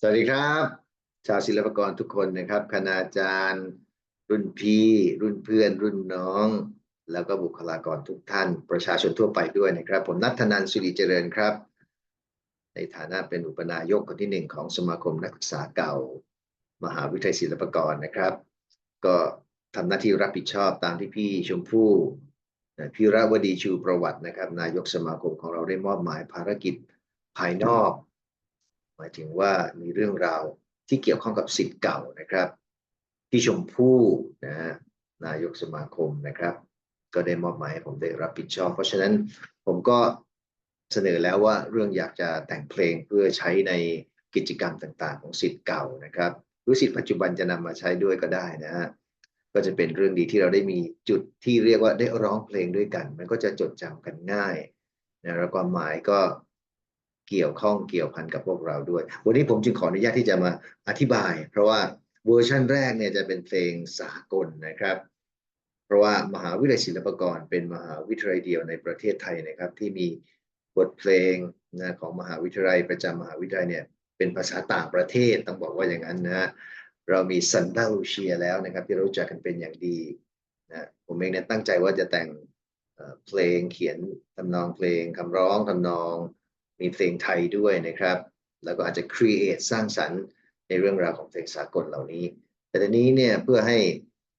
สวัสดีครับ ชาวศิลปกรทุกคนนะครับ คณาจารย์ รุ่นพี่ รุ่นเพื่อน รุ่นน้อง แล้วก็บุคลากรทุกท่าน ประชาชนทั่วไปด้วยนะครับ ผมนัทนันสิริเจริญครับ ในฐานะเป็นอุปนายกคนที่หนึ่งของสมาคมนักศึกษาเก่า มหาวิทยาลัยศิลปากรนะครับ ก็ทำหน้าที่รับผิดชอบตามที่พี่ชมพู่พิระวดีชูประวัตินะครับ นายกสมาคมของเราได้มอบหมายภารกิจภายนอก หมายถึงว่ามีเรื่องราวที่เกี่ยวข้องกับสิทธิ์เก่านะครับพี่ชมพู่นะนายกสมาคมนะครับ ก็ได้มอบหมายให้ผมได้รับผิดชอบ เพราะฉะนั้นผมก็เสนอแล้วว่าเรื่องอยากจะแต่งเพลงเพื่อใช้ในกิจกรรมต่างๆ ของสิทธิ์เก่านะครับหรือสิทธิ์ปัจจุบันจะนำมาใช้ด้วยก็ได้นะฮะก็จะเป็นเรื่องดีที่เราได้มีจุดที่เรียกว่าได้ร้องเพลงด้วยกัน มันก็จะจดจำกันง่ายนะแล้วความหมายก็ เกี่ยวข้องเกี่ยวพันกับพวกเราด้วย วันนี้ผมจึงขออนุญาตที่จะมาอธิบาย เพราะว่าเวอร์ชั่นแรกเนี่ยจะเป็นเพลงสากลนะครับ เพราะว่ามหาวิทยาลัยศิลปากรเป็นมหาวิทยาลัยเดียวในประเทศไทยนะครับที่มีบทเพลงนะของมหาวิทยาลัยประจำมหาวิทยาลัยเนี่ยเป็นภาษาต่างประเทศต้องบอกว่าอย่างนั้นนะเรามีซันดาลูเชียแล้วนะครับ ที่รู้จักกันเป็นอย่างดีนะผมเองเนี่ยตั้งใจว่าจะแต่งเพลงเขียนทำนองเพลงคำร้องทำนอง มีเพลงไทยด้วยนะครับ แล้วก็อาจจะ create สร้างสรรค์ในเรื่องราวของเพลงสากลเหล่านี้ แต่ทีนี้เนี่ยเพื่อให้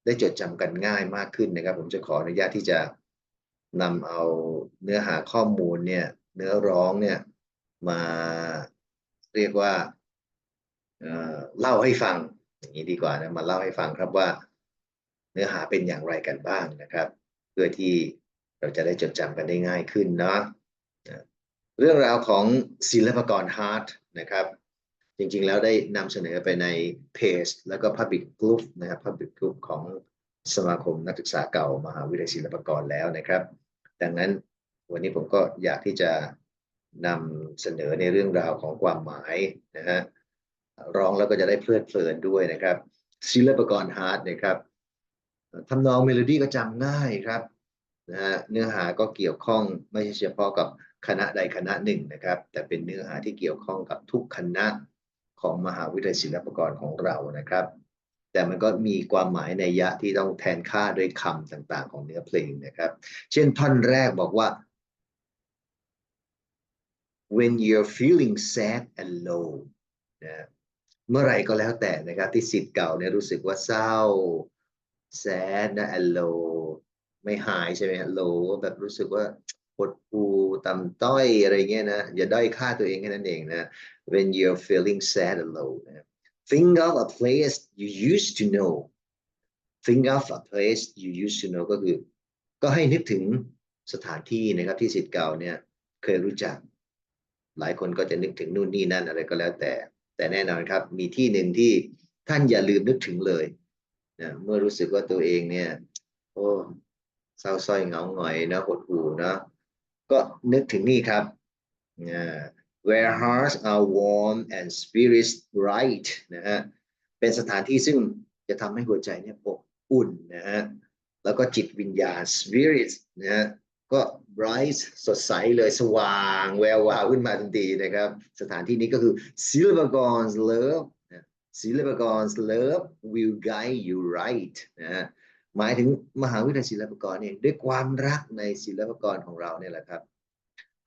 ได้จดจำกันง่ายมากขึ้นนะครับ ผมจะขออนุญาตที่จะนำเอาเนื้อหาข้อมูลเนี่ยเนื้อร้องเนี่ยมาเรียกว่าเเล่าให้ฟังอย่างนี้ดีกว่านะมาเล่าให้ฟังครับว่า เนื้อหาเป็นอย่างไรกันบ้างนะครับ เพื่อที่เราจะได้จดจำกันได้ง่ายขึ้นเนาะ เรื่องราวของศิลปกรฮาร์ดนะครับ จริงๆแล้วได้นำเสนอไปในเพจ แล้วก็ Public Group นะครับ Public Group ของสมาคมนักศึกษาเก่ามหาวิทยาลัยศิลปากรแล้วนะครับ ดังนั้นวันนี้ผมก็อยากที่จะนำเสนอในเรื่องราวของความหมายนะฮะร้องแล้วก็จะได้เพลิดเพลินด้วยนะครับศิลปากรฮาร์ดนะครับทำนองเมโลดี้ก็จำง่ายครับนะฮะเนื้อหาก็เกี่ยวข้องไม่ใช่เฉพาะกับ คณะใดคณะหนึ่งนะครับ แต่เป็นเนื้อหาที่เกี่ยวข้องกับทุกคณะของมหาวิทยาลัยศิลปากรของเรานะครับ แต่มันก็มีความหมายในยะที่ต้องแทนค่าด้วยคำต่างๆ ของเนื้อเพลงนะครับ เช่นท่อนแรกบอกว่า when you're feeling sad and low นะเมื่อไรก็แล้วแต่นะครับที่สิทธิ์เก่าเนี่ยรู้สึกว่าเศร้า sad นะ and low ไม่หายใช่ไหม low แบบรู้สึกว่า ดหู่ต่ำต้อยอะไรเงี้ยนะอย่าด้อยค่าตัวเองแค่นั้นเองนะ when you're feeling sad and low นะ think of a place you used to know think of a place you used to know ก็คือ ก็ให้นึกถึงสถานที่นะครับที่สิทธิ์เก่าเนี่ยเคยรู้จัก หลายคนก็จะนึกถึงนู่นนี่นั่นอะไรก็แล้วแต่ แต่แน่นอนครับ มีที่หนึ่งที่ท่านอย่าลืมนึกถึงเลยนะเมื่อรู้สึกว่าตัวเองเนี่ย โอ้เศร้าส้อยเหงาหงอยนะหดหู่นะ ก็นึกถึงนี่ครับ where hearts are warm and spirits bright นะฮะเป็นสถานที่ซึ่งจะทำให้หัวใจเนี่ยอบอุ่นนะฮะแล้วก็จิตวิญญาณ spirits นะฮะก็ bright สดใสเลยสว่างแวววาวขึ้นมาทันทีนะครับ สถานที่นี้ก็คือ Silver Gons love Silver Gons love will guide you right นะฮะ หมายถึงมหาวิทยาลัยศิลปากรเนี่ยด้วยความรักในศิลปากรของเราเนี่ยแหละครับ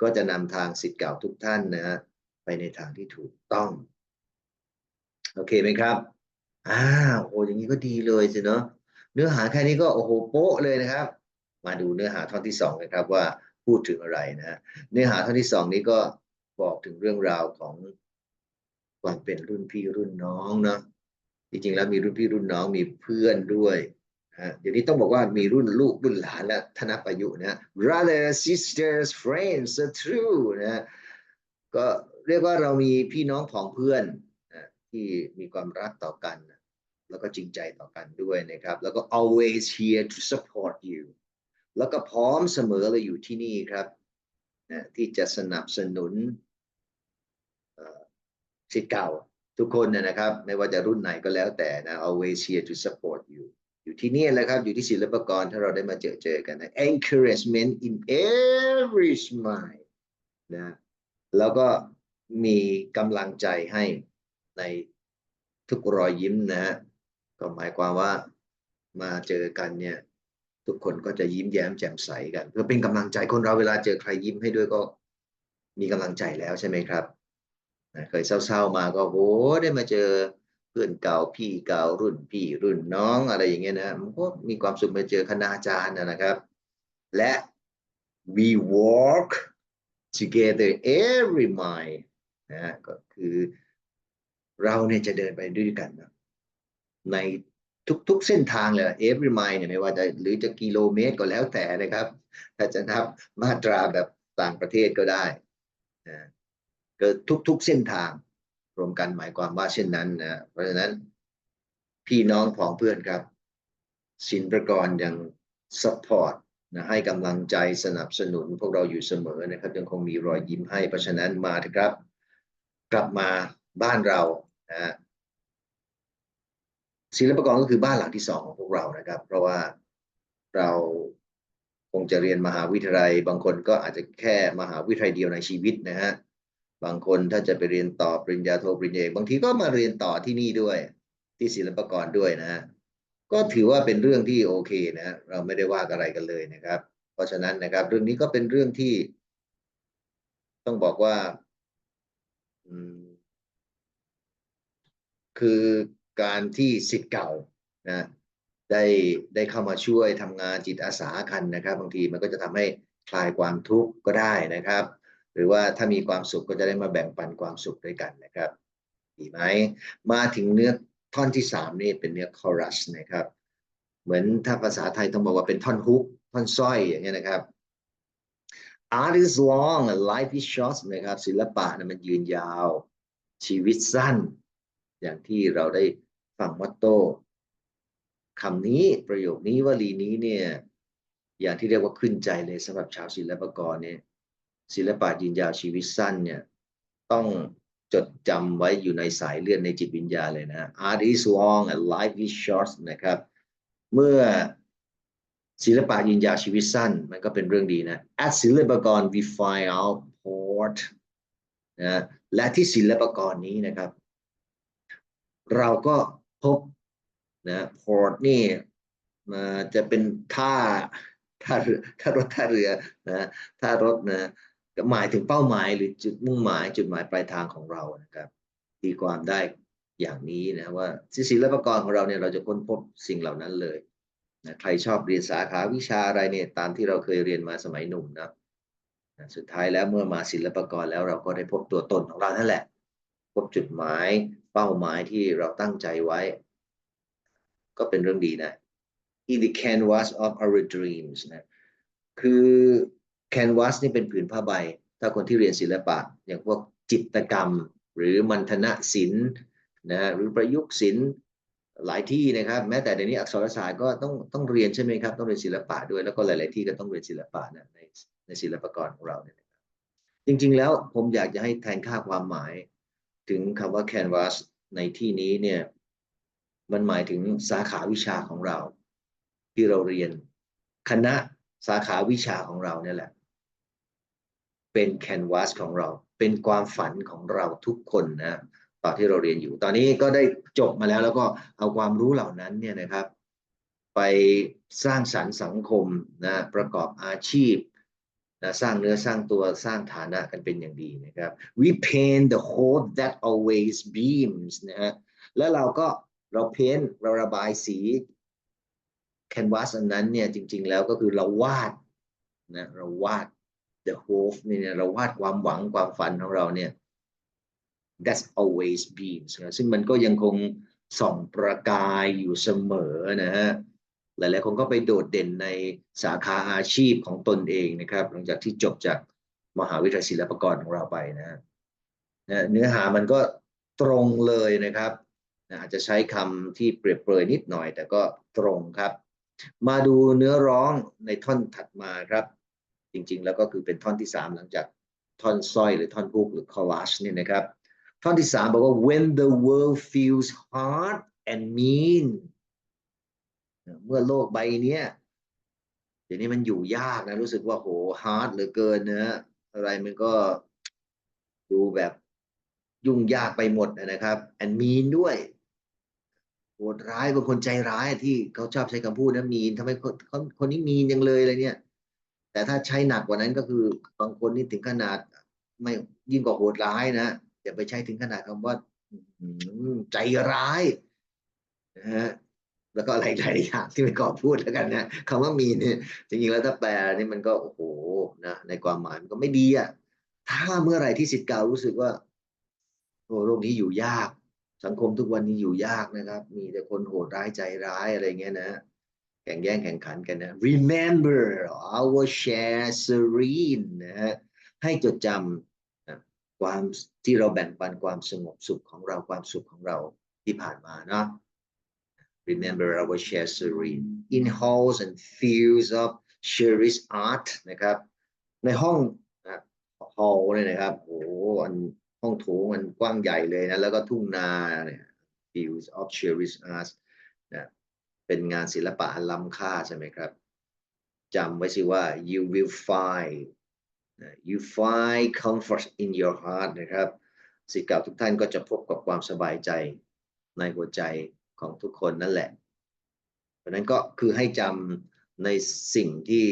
ก็จะนำทางสิทธิ์เก่าทุกท่านนะฮะไปในทางที่ถูกต้อง โอเคไหมครับอ้าวโอ้อย่างนี้ก็ดีเลยสิเนาะเนื้อหาแค่นี้ก็โอ้โหโป๊ะเลยนะครับ มาดูเนื้อหาท่อนที่สองนะครับว่าพูดถึงอะไรนะ เนื้อหาท่อนที่สองนี้ก็บอกถึงเรื่องราวของความเป็นรุ่นพี่รุ่นน้องเนาะจริงๆแล้วมีรุ่นพี่รุ่นน้องมีเพื่อนด้วย เดี๋ยวนี้ต้องบอกว่ามีรุ่นลูกรุ่นหลานและธนประยุนะ brother sisters friends so true นะก็เรียกว่าเรามีพี่น้องของเพื่อนนะที่มีความรักต่อกัน แล้วก็จริงใจต่อกันด้วยนะครับ แล้วก็ always here to support you แล้วก็พร้อมเสมอเลยอยู่ที่นี่ครับนะที่จะสนับสนุนสิทธิ์เก่าทุกคนนะครับ ไม่ว่าจะรุ่นไหนก็แล้วแต่นะ always here to support you อยู่ที่นี่แหละครับ อยู่ที่ศิลปากรถ้าเราได้มาเจอเจอกันนะ encouragement in every smile นะแล้วก็มีกำลังใจให้ในทุกรอยยิ้มนะฮะก็หมายความว่ามาเจอกันเนี่ย ทุกคนก็จะยิ้มแย้มแจ่มใสกันเพื่อเป็นกำลังใจคนเราเวลาเจอใครยิ้มให้ด้วยก็มีกำลังใจแล้วใช่ไหมครับนะเคยเศร้าๆมาก็โหได้มาเจอ เพื่อนเก่าพี่เก่ารุ่นพี่รุ่นน้องอะไรอย่างเงี้ยนะมันก็มีความสุขมาเจอคณาจารย์นะครับ และ we walk together every mile นะฮะก็คือเราเนี่ยจะเดินไปด้วยกันนะในทุกๆเส้นทางเลย every mile เนี่ยไม่ว่าจะหรือจะกิโลเมตรก็แล้วแต่นะครับ ถ้าจะนับมาตราแบบต่างประเทศก็ได้นะก็ทุกๆเส้นทาง รวมกันหมายความว่าเช่นนั้นนะเพราะฉะนั้นพี่น้องของเพื่อนครับสินประกรยัง support นะให้กำลังใจสนับสนุนพวกเราอยู่เสมอนะครับยังคงมีรอยยิ้มให้ เพราะฉะนั้นมาเถอะครับ กลับมาบ้านเรานะศิลปกรก็คือบ้านหลังที่สองของพวกเรานะครับ เพราะว่าเราคงจะเรียนมหาวิทยาลัย บางคนก็อาจจะแค่มหาวิทยาลัยเดียวในชีวิตนะฮะ บางคนถ้าจะไปเรียนต่อปริญญาโทปริญญาเอกบางทีก็มาเรียนต่อที่นี่ด้วย ที่ศิลปากรด้วยนะ ก็ถือว่าเป็นเรื่องที่โอเคนะ เราไม่ได้ว่าอะไรกันเลยนะครับ เพราะฉะนั้นนะครับ เรื่องนี้ก็เป็นเรื่องที่ ต้องบอกว่าคือการที่สิทธิ์เก่านะได้ได้เข้ามาช่วยทำงานจิตอาสากันนะครับ บางทีมันก็จะทำให้คลายความทุกข์ก็ได้นะครับ หรือว่าถ้ามีความสุขก็จะได้มาแบ่งปันความสุขด้วยกันนะครับ ดีไหมมาถึงเนื้อท่อนที่สามนี่เป็นเนื้อคอรัสนะครับ เหมือนถ้าภาษาไทยต้องบอกว่าเป็นท่อนฮุกท่อนสร้อยอย่างเงี้ยนะครับ art is long life is short นะครับศิลปะนะมันยืนยาว ชีวิตสั้น อย่างที่เราได้ฟังมอตโต้คำนี้ประโยคนี้วลีนี้เนี่ยอย่างที่เรียกว่าขึ้นใจเลยสำหรับชาวศิลปกรเนี่ย ศิลปะยืนยาวชีวิตสั้นเนี่ย ต้องจดจำไว้อยู่ในสายเลือดในจิตวิญญาณเลยนะ art is long and life is short นะครับ เมื่อศิลปะยืนยาวชีวิตสั้น มันก็เป็นเรื่องดีนะ at ศิลปกร we find out port นะและที่ศิลปกรนี้นะครับ เราก็พบนะ port นี่มาจะเป็นท่าท่าเรือท่ารถท่าเรือนะท่ารถนะ หมายถึงเป้าหมายหรือจุดมุ่งหมายจุดหมายปลายทางของเรานะครับตีความได้อย่างนี้นะว่าศิลปกรของเราเนี่ยเราจะค้นพบสิ่งเหล่านั้นเลยนะใครชอบเรียนสาขาวิชาอะไรเนี่ยตามที่เราเคยเรียนมาสมัยหนุ่มนะนะสุดท้ายแล้วเมื่อมาศิลปกรแล้วเราก็ได้พบตัวตนของเรานั่นแหละ พบจุดหมายเป้าหมายที่เราตั้งใจไว้ ก็เป็นเรื่องดีนะ in the canvas of our dreams นะคือ canvas นี่เป็นผืนผ้าใบ ถ้าคนที่เรียนศิลปะ อย่างพวกจิตกรรม หรือมัณฑนศิลป์นะหรือประยุกต์ศิลป์หลายที่นะครับ แม้แต่เดี๋ยวนี้อักษรศาสตร์ก็ต้องต้องเรียนใช่ไหมครับต้องเรียนศิลปะด้วยแล้วก็หลาย ๆ ที่ก็ต้องเรียนศิลปะนะในในศิลปกรของเราเนี่ยจริง ๆ แล้วผมอยากจะให้แทนค่าความหมาย ถึงคำว่า canvas ในที่นี้เนี่ยมันหมายถึงสาขาวิชาของเรา ที่เราเรียน คณะสาขาวิชาของเราเนี่ยแหละ เป็นแคนวาสของเรา เป็นความฝันของเราทุกคนนะตอนที่เราเรียนอยู่ ตอนนี้ก็ได้จบมาแล้วแล้วก็เอาความรู้เหล่านั้นเนี่ยนะครับ ไปสร้างสรรค์สังคมนะประกอบอาชีพนะสร้างเนื้อสร้างตัวสร้างฐานะกันเป็นอย่างดีนะครับ we paint the hope that always beams นะฮะแล้วเราก็เราเพ้นเราระบายสีแคนวาสอันนั้นเนี่ยจริง ๆ แล้วก็คือเราวาดนะเราวาด the hope เนี่ยเราวาดความหวังความฝันของเราเนี่ย that's always beams นะซึ่งมันก็ยังคงส่องประกายอยู่เสมอนะฮะหลายๆคนก็ไปโดดเด่นในสาขาอาชีพของตนเองนะครับ หลังจากที่จบจากมหาวิทยาลัยศิลปากรของเราไปนะฮะเนื้อหามันก็ตรงเลยนะครับอาจจะใช้คำที่เปรียบเปรยนิดหน่อย แต่ก็ตรงครับ มาดูเนื้อร้องในท่อนถัดมาครับ จริงๆ แล้วก็คือเป็นท่อนที่สามหลังจากท่อนสร้อยหรือท่อนฮุกหรือคอลัชเนี่ยนะครับ ท่อนที่สามบอกว่า when the world feels hard and mean เมื่อโลกใบนี้เดี๋ยวนี้มันอยู่ยากนะรู้สึกว่าโห hard เหลือเกินนะอะไรมันก็ดูแบบยุ่งยากไปหมดนะครับ and mean ด้วยโหดร้ายบางคนใจร้ายที่เขาชอบใช้คำพูดนะมีนทำไมคนคนคนนี้มีนยังเลยอะไรเนี่ย แต่ถ้าใช้หนักกว่านั้นก็คือบางคนนี่ถึงขนาด ไม่ยิ่งกว่าโหดร้ายนะอย่าไปใช้ถึงขนาดคำว่าใจร้ายนะฮะแล้วก็อะไรหลายอย่างที่ไม่ก่อพูดแล้วกันนะคำว่ามีเนี่ยจริงๆแล้วถ้าแปลนี่มันก็โอ้โหนะในความหมายมันก็ไม่ดีอะถ้าเมื่อไหร่ที่สิทธิ์เก่ารู้สึกว่าโอ้โลกนี้อยู่ยาก สังคมทุกวันนี้อยู่ยากนะครับ มีแต่คนโหดร้ายใจร้ายอะไรเงี้ยนะ แข่งแย่งแข่งขันกันนะ remember our share serene นะฮะให้จดจำนะความที่เราแบ่งปันความสงบสุขของเราความสุขของเราที่ผ่านมาเนาะ remember our share serene in halls and fields of cherished art นะครับ ในห้องนะ hall เนี่ยนะครับโอ้โหอันห้องโถงมันกว้างใหญ่เลยนะ แล้วก็ทุ่งนาเนี่ย fields of cherished art เป็นงานศิลปะอันล้ำค่าใช่ไหมครับจำไว้สิว่า you will find you find comfort in your heart นะครับสิทธิ์เก่าทุกท่านก็จะพบกับความสบายใจในหัวใจของทุกคนนั่นแหละ เพราะนั้นก็คือให้จำในสิ่งที่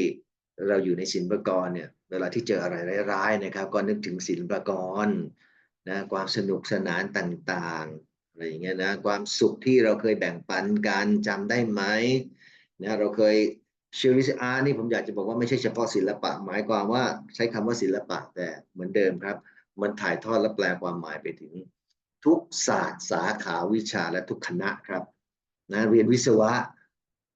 เราอยู่ในศิลปกรเนี่ยเวลาที่เจออะไรร้ายๆนะครับ ก็นึกถึงศิลปกรนะความสนุกสนานต่างๆ อะไรอย่างเงี้ยนะความสุขที่เราเคยแบ่งปันกันจำได้ไหมนะเราเคยเชอริสอาร์นี่ผมอยากจะบอกว่าไม่ใช่เฉพาะศิลปะ หมายความว่าใช้คำว่าศิลปะแต่เหมือนเดิมครับ มันถ่ายทอดและแปลความหมายไปถึง ทุกศาสตร์สาขาวิชาและทุกคณะครับนะเรียนวิศวะ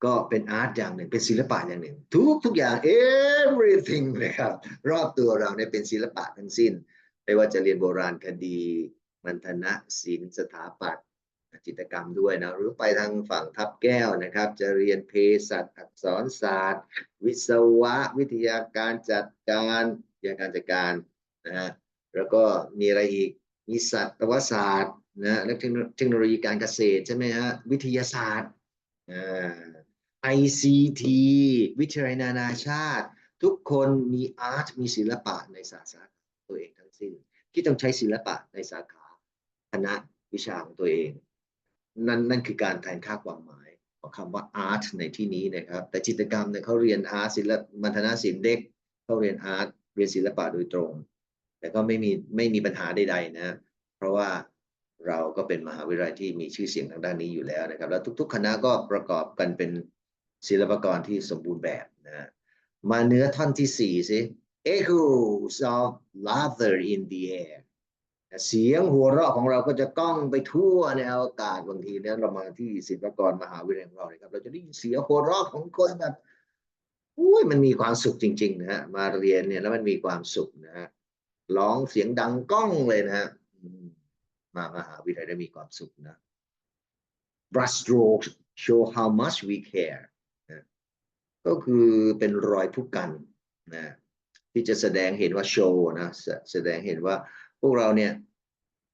ก็เป็นอาร์ตอย่างหนึ่งเป็นศิลปะอย่างหนึ่ง ทุกทุกอย่าง everything นะครับ รอบตัวเราเนี่ยเป็นศิลปะทั้งสิ้น ไม่ว่าจะเรียนโบราณคดี มัณฑนศิลป์สถาปัตย์จิตรกรรมด้วยนะหรือไปทางฝั่งทับแก้วนะครับ จะเรียนเภสัชอักษรศาสตร์ วิศวะวิทยาการจัดการวิทยาการจัดการนะฮะแล้วก็มีอะไรอีกมีสัตวศาสตร์นะและเทคโนโลยีการเกษตรใช่ไหมฮะวิทยาศาสตร์อ่า ICT วิทยาลัยนานาชาติ ทุกคนมีอาร์ตมีศิลปะในสาขาตัวเองทั้งสิ้น ที่ต้องใช้ศิลปะในสาขา คณะวิชาของตัวเอง นั่นนั่นคือการแทนค่าความหมายของคำว่าอาร์ตในที่นี้นะครับ แต่จิตรกรรมเนี่ยเขาเรียนอาร์ตศิลปมัณฑนศิลป์เด็กเขาเรียนอาร์ตเรียนศิลปะโดยตรง แต่ก็ไม่มีไม่มีปัญหาใดๆนะ เพราะว่าเราก็เป็นมหาวิทยาลัยที่มีชื่อเสียงทางด้านนี้อยู่แล้วนะครับ แล้วทุก ๆ คณะก็ประกอบกันเป็นศิลปกรที่สมบูรณ์แบบนะมาเนื้อท่อนที่สี่สิ echoes of laughter in the air เสียงหัวเราะของเราก็จะก้องไปทั่วในอากาศบางทีเนี่ยเรามาที่ศิลปากรมหาวิทยาลัยของเราเนี่ยครับ เราจะได้ยินเสียงหัวเราะของคนแบบอุ้ยมันมีความสุขจริง ๆ นะฮะมาเรียนเนี่ยแล้วมันมีความสุขนะฮะร้องเสียงดังก้องเลยนะฮะมามหาวิทยาลัยได้มีความสุขนะ brush strokes show how much we care นะก็คือเป็นรอยผู้กันนะที่จะแสดงเห็นว่าโชว์นะแสดงเห็นว่า พวกเราเนี่ย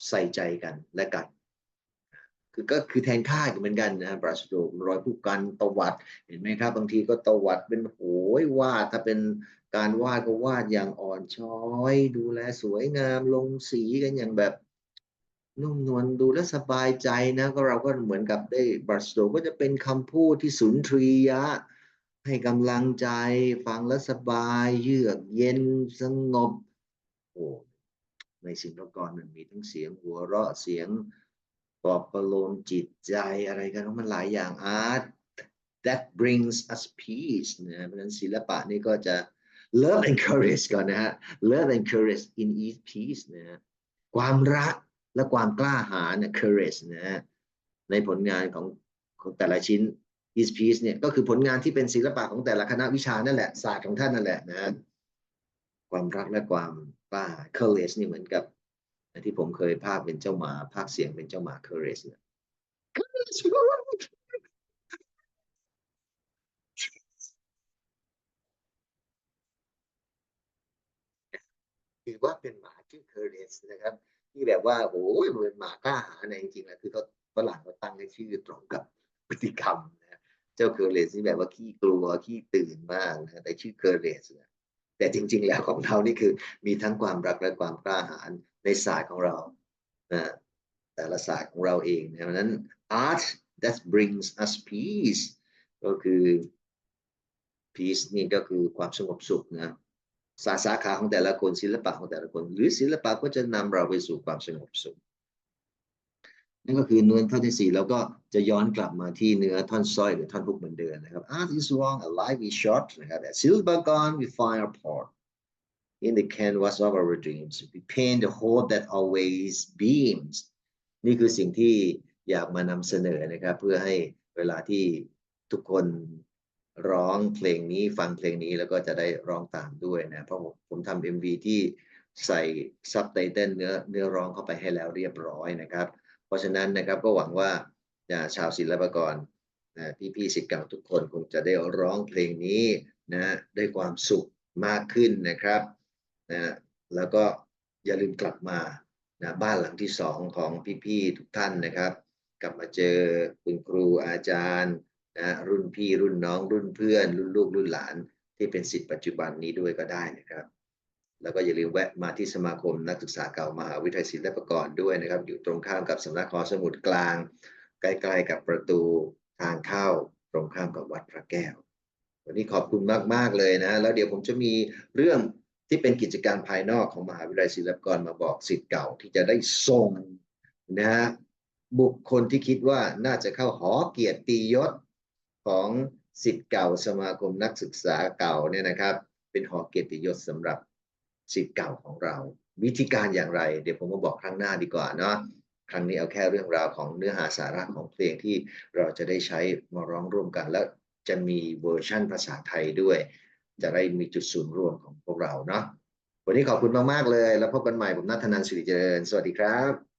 ใส่ใจกันและกัน คือก็คือแทนค่าเหมือนกันนะ brush stroke รอยผู้กันตวัดเห็นไหมครับ บางทีก็ตวัดเป็นโหยวาดถ้าเป็นการวาดก็วาดอย่างอ่อนช้อย ดูแลสวยงามลงสีกันอย่างแบบนุ่มนวลดูแลสบายใจนะก็เราก็เหมือนกับได้บรัชโ o ก็จะเป็นคำพูดที่สุนทรียะ ให้กำลังใจฟังแล้วสบาย เยือกเย็นสงบโอ้ ในศิลปากรมันมีทั้งเสียงหัวเราะเสียงปลอบประโลมจิตใจอะไรกันมันหลายอย่างอาร์ต that brings us peace นะเพราะฉะนั้นศิลปะนี่ก็จะ love and courage ก่อนนะฮะ love and courage in each piece นะฮะความรักและความกล้าหาญนะ courage นะฮะในผลงานของของแต่ละชิ้น each piece เนี่ยก็คือผลงานที่เป็นศิลปะของแต่ละคณะวิชานั่นแหละศาสตร์ของท่านนั่นแหละนะฮะ ความรักและความกล้า courage นี่เหมือนกับที่ผมเคยภาคเป็นเจ้าหมา ภาคเสียงเป็นเจ้าหมา courage เนี่ย courage ถือว่าเป็นหมาชื่อเคอร์เรสนะครับ ที่แบบว่าโอ้ยมันเป็นหมากล้าหาญนะจริงๆแล้วคือเขาฝรั่งเขาตั้งให้ชื่อตรงกับพฤติกรรมนะเจ้าเคอร์เรสนี่แบบว่าขี้กลัวขี้ตื่นมากนะแต่ชื่อเคอร์เรสนะ แต่จริง ๆ แล้วของเรานี่คือมีทั้งความรักและความกล้าหาญในศาสตร์ของเรานะแต่ละศาสตร์ของเราเองนะเพราะฉะนั้น art that brings us peace ก็คือ peace นี่ก็คือความสงบสุขนะสาสาขาของแต่ละคนศิลปะของแต่ละคน หรือศิลปะก็จะนำเราไปสู่ความสงบสุข นั่นก็คือเนื้อท่อนที่สี่แล้วก็จะย้อนกลับมาที่เนื้อท่อนสร้อยหรือท่อนฮุกเหมือนเดิมนะครับ Art is long a life is short นะครับ At silver gone we find our part in the canvas of our dreams we paint the hole that always beams นี่คือสิ่งที่อยากมานำเสนอนะครับ เพื่อให้เวลาที่ทุกคนร้องเพลงนี้ฟังเพลงนี้แล้วก็จะได้ร้องตามด้วยนะ เพราะผมผมทำ MV ที่ใส่ซับไตเติลเนื้อเนื้อร้องเข้าไปให้แล้วเรียบร้อยนะครับ เพราะฉะนั้นนะครับก็หวังว่าชาวศิลปากรนะพี่ๆศิษย์เก่าทุกคนคงจะได้ร้องเพลงนี้นะด้วยความสุขมากขึ้นนะครับนะแล้วก็อย่าลืมกลับมานะบ้านหลังที่สองของพี่ๆทุกท่านนะครับ กลับมาเจอคุณครูอาจารย์นะรุ่นพี่รุ่นน้องรุ่นเพื่อน รุ่นลูกรุ่นหลานที่เป็นศิษย์ปัจจุบันนี้ด้วยก็ได้นะครับ แล้วก็อย่าลืมแวะมาที่สมาคมนักศึกษาเก่ามหาวิทยาลัยศิลปากรด้วยนะครับ อยู่ตรงข้ามกับสำนักหอสมุดกลาง ใกล้ๆกับประตูทางเข้า ตรงข้ามกับวัดพระแก้ว วันนี้ขอบคุณมากๆเลยนะ แล้วเดี๋ยวผมจะมีเรื่องที่เป็นกิจการภายนอกของมหาวิทยาลัยศิลปากรมาบอกศิษย์เก่าที่จะได้ส่งนะฮะบุคคลที่คิดว่าน่าจะเข้าหอเกียรติยศของศิษย์เก่าสมาคมนักศึกษาเก่าเนี่ยนะครับ เป็นหอเกียรติยศสำหรับ สิทธิ์เก่าของเรา วิธีการอย่างไรเดี๋ยวผมมาบอกครั้งหน้าดีกว่าเนาะครั้งนี้เอาแค่เรื่องราวของเนื้อหาสาระของเพลงที่เราจะได้ใช้มาร้องร่วมกัน แล้วจะมีเวอร์ชั่นภาษาไทยด้วย จะได้มีจุดศูนย์รวมของพวกเราเนาะวันนี้ขอบคุณมาก ๆ เลย แล้วพบกันใหม่ผมนัทนันสิริเจริญ สวัสดีครับ